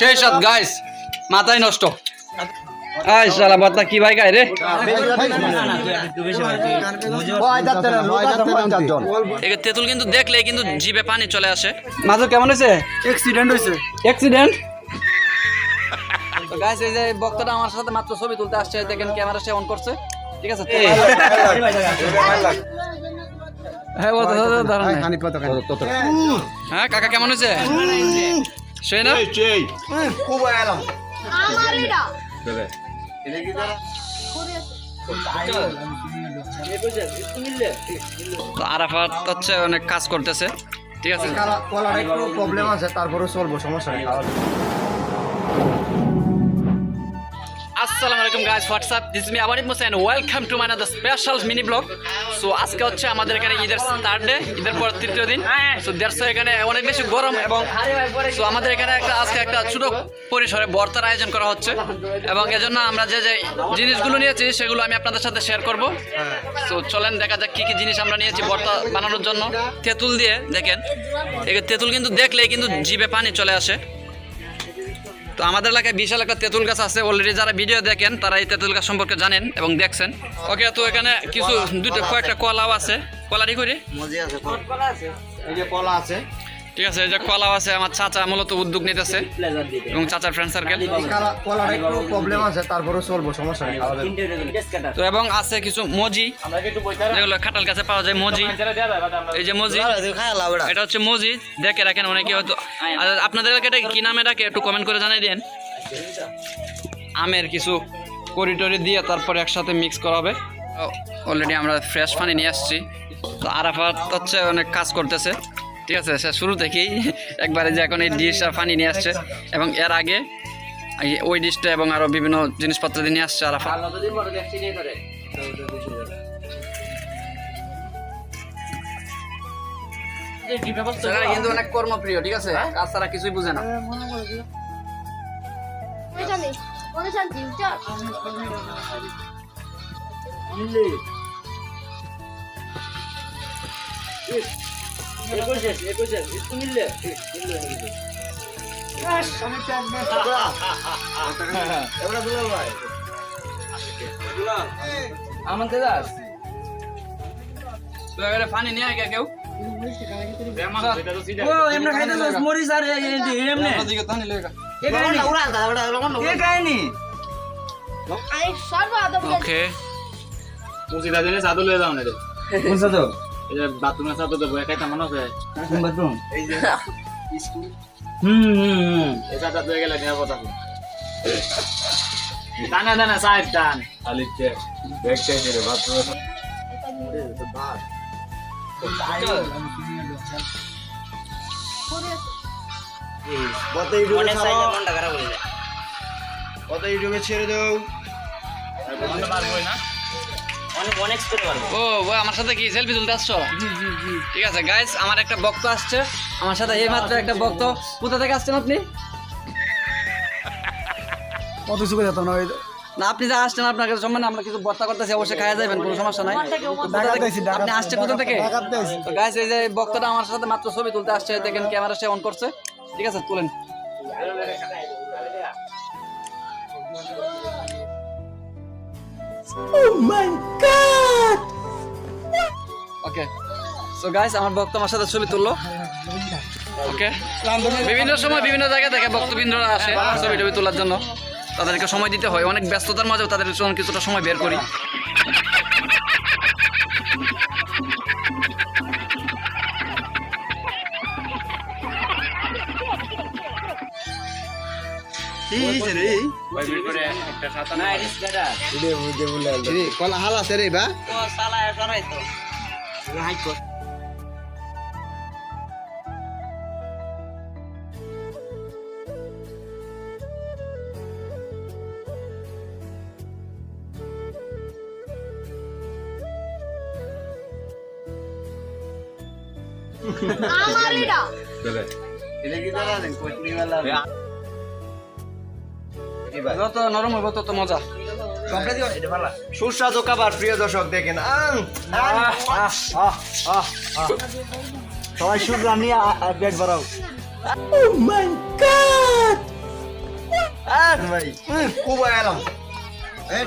সেই সাত গাইস মাথায় নষ্ট। আই শালা বাতা কি ভাই গায় রে? একে তেঁতুল কিন্তু দেখলে কিন্তু জিভে পানি চলে আসে। মাঝে কেমন হয়েছে? অ্যাক্সিডেন্ট হয়েছে। অ্যাক্সিডেন্ট তো গাইস এই যে বক্তাটা আমার সাথে মাত্র ছবি তুলতে আসছে দেখেন ক্যামেরা সে অন করছে। ঠিক আছে? হ্যাঁ হ্যাঁ কাকা কেমন হয়েছে? সে না। আমার এটা আরাফাত হচ্ছে অনেক কাজ করতেছে। ঠিক আছে? কলার একটু প্রবলেম আছে তারপরে চলবো সমস্যা নেই আসসালামু আলাইকুম guys what's up this me Abanit Mohsen welcome to my special mini blog so আজকে হচ্ছে আমাদের এখানে ঈদের থার্ড ডে ঈদের পর তৃতীয় দিন। সো দেড়শো এখানে অনেক বেশি গরম এবং সো আমাদের এখানে একটা আজকে একটা ছোট পরিসরে বর্তার আয়োজন করা হচ্ছে। এবং এজন্য আমরা যে যে জিনিসগুলো নিয়েছি, সেগুলো আমি আপনাদের সাথে শেয়ার করব। সো চলেন, দেখা যাক কি কি জিনিস আমরা নিয়েছি বর্তা বানানোর জন্য। তেঁতুল দিয়ে, দেখেন। এই তেঁতুল কিন্তু দেখলেই কিন্তু জিভে পানি চলে আসে। তো আমাদের এলাকায় বিশাল একটা তেঁতুল গাছ আছে। অলরেডি যারা ভিডিও দেখেন, তারা এই তেঁতুল গাছ সম্পর্কে জানেন এবং দেখছেন। ওকে, তো এখানে কিছু দুটো কয়েকটা কলাও আছে। কলারই করি। কলা আছে। ঠিক আছে এই যে কলাও আছে আমার চাচা মূলত উদ্যোগ নিতেছে এবং চাচার ফ্রেন্ড সার্কেল কলার একটু প্রবলেম আছে তারপরে চলবো সমস্যা নেই তো এবং আছে কিছু মজি যেগুলো খাটাল কাছে পাওয়া যায় মজি। এই যে মজি এটা হচ্ছে মজি দেখে রাখেন অনেকে হয়তো। আপনাদের এলাকাটা কি নামে ডাকে একটু কমেন্ট করে জানাই দেন। আমের কিছু করি টরি দিয়ে তারপরে একসাথে মিক্স করা হবে। অলরেডি আমরা ফ্রেশ পানি নিয়ে আসছি। তো আরাফাত হচ্ছে অনেক কাজ করতেছে। ঠিক আছে সে শুরু থেকেই একবারে যে এখন এই ডিশ আর পানি নিয়ে আসছে এবং এর আগে ওই ডিশটা এবং আরও বিভিন্ন জিনিসপত্র দিয়ে নিয়ে আসছে আর কিন্তু অনেক কর্মপ্রিয় ঠিক আছে? কাজ ছাড়া কিছুই বুঝে না। মনে আমাদের দাস তো এবারে পানি নিয়ে আগে কেউ ওকে মুসিদা দিনে সাদু লয়ে যাও না রে। কোনটা তো এই যে বাথরুমে সাদু দেবো। একাই মনে আছে? কোন বাথরুম হুম হুম হুম। এই সাদা হয়ে গেলে নিরাপদ আছে টানা টানা সাইড টান। আলিতে দেখতে রে বাথরুম কত ইউটিউবে কত ইউটিউবে ছেড়ে দাও। ও ও আমার সাথে কি? সেলফি তুলতে আসছো? ঠিক আছে গাইস আমার একটা বক্ত আসছে। আমার সাথে এই মাত্র একটা বক্ত। কোথা থেকে আসছেন আপনি? কত সুখে যেতাম না না আপনি যে আসছেন আপনার কাছে সম্মান আমরা কিছু বর্তা করতেছি অবশ্যই খাওয়া যাবেন কোনো সমস্যা নাই। আপনি আসছেন কোথা থেকে? তো গাইস এই যে বক্তটা আমার সাথে মাত্র ছবি তুলতে আসছে দেখেন ক্যামেরা সে অন করছে। ঠিক আছে তুলেন। ওকে সো গাইস আমার বক্ত আমার সাথে ছবি তুললো। ওকে বিভিন্ন সময় বিভিন্ন জায়গা থেকে বক্তবৃন্দরা আসে ছবি টবি তোলার জন্য। তাদেরকে সময় দিতে হয়। অনেক ব্যস্ততার মাঝেও তাদের জন্য কিছুটা সময় বের করি। কলা হাল আছে রে বা আমার এটা যত নরম হইব তত মজা। সুস্বাদু খাবার প্রিয় দর্শক দেখেন। সবাই সুগ্রাম নিয়ে পেট ভরাও। ও মাই গড! আর ভাই খুব আরাম।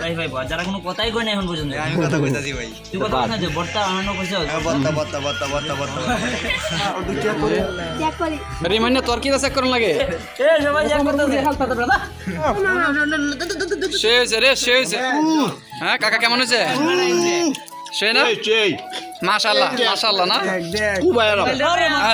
ভাই ভাই যারা কোনো কথাই কই না এখন পর্যন্ত। আমি কথা কইতাছি ভাই। তুই কথা বলছ যে বর্তা অনন্য কইছ? বত্তা বত্তা বত্তা বত্তা বত্তা চেক করি রিমাইন্ডে তোর কি চেক করুন লাগে? এ সবাই যা করতেছে সে হয়েছে রে সে হয়েছে। হ্যাঁ কাকা কেমন হয়েছে? সে না? মাশাল্লাহ মাশাল্লাহ না? জরা সরা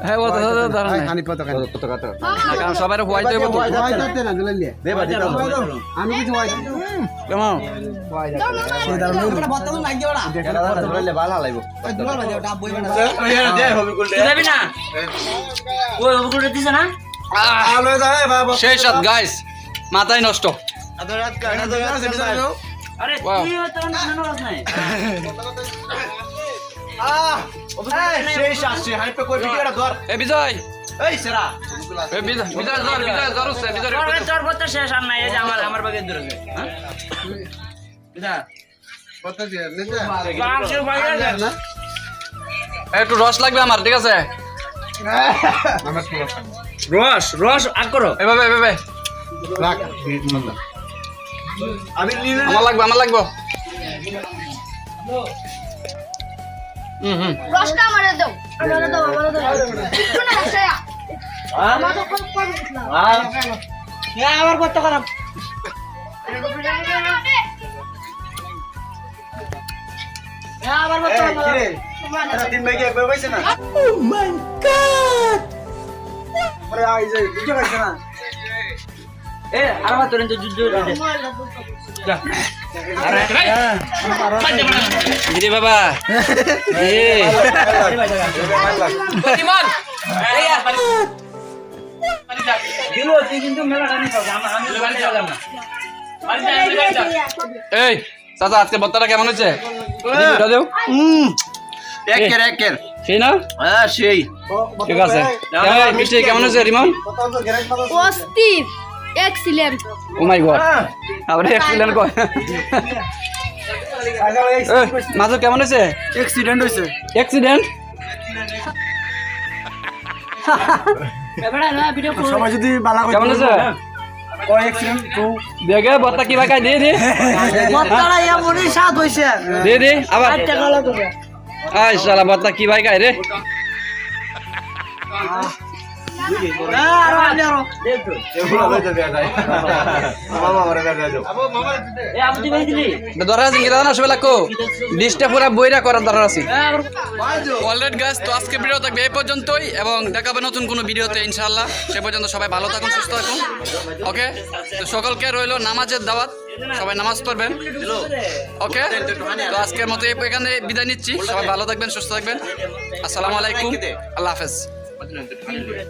হ্যাঁ ও দাদা দাদা দাঁড়ান না। পতাকা পতাকা তো কারণ সবাই হোয়াইট হইব তো দে ভাই আমি কিছু হোয়াইট কেমন এটা দাদা ধরলে ভালো লাগবে তুই যাবি না ওই ওগুলো দিছে না আহ, সেই সাত গাইস মাথায় নষ্ট আরে. তুই তো না না কাজ নাই এ বিজয়। এ বিজয় বিজয় জ্বর বিজয় জ্বর হচ্ছে বিজয় তোর তোর বর্তা শেষ আর নাই এই যে আমার আমার বাগে দূরে হ্যাঁ? বিদা বাংশের বাগে না। একটু রস লাগবে আমার ঠিক আছে? রস রস আগ করো। এভাবে এভাবে আমার লাগবে আমার লাগবে। রসটা আমারে দাও। আমারে দাও আমারে দাও। শোনা বসায়া আমার তো কোন কোন না। আমার কত খারাপ আমার মত তিন ভাই কি একবার পাইছে না? এ আর আমার তোর তো যুদ্ধ এ টানি গেলাম না এই চাচা আজকে বত্তাটা কেমন একের সেই না? হ্যাঁ সেই। ঠিক আছে। মিষ্টি কেমন হয়েছে রিমন? অস্থির। এক্সিলেন্ট ও মাই গড আবার এক্সিলেন্ট কয় মাজু কেমন হয়েছে অ্যাক্সিডেন্ট হইছে। অ্যাক্সিডেন্ট সবাই যদি বালা কেমন হয়েছে ও অ্যাক্সিডেন্ট তো। দেখে বত্তা কি ভাই দিয়ে দে। বত্তারা এমনই স্বাদ হইছে। দে দে আবার। আই শালা বত্তা কি ভাই গায় রে দরকার আছে কিনা না সবাই বইরা করার দরকার আছে অলরেড তো আজকে ভিডিও থাকবে এই পর্যন্তই এবং দেখাবে নতুন কোনো ভিডিওতে ইনশাআল্লাহ সে পর্যন্ত সবাই ভালো থাকুন সুস্থ থাকুন ওকে তো সকলকে রইল নামাজের দাওয়াত সবাই নামাজ পড়বেন ওকে তো আজকের মতো এখানে বিদায় নিচ্ছি সবাই ভালো থাকবেন সুস্থ থাকবেন আসসালামু আলাইকুম আল্লাহ হাফেজ 我这个人他这人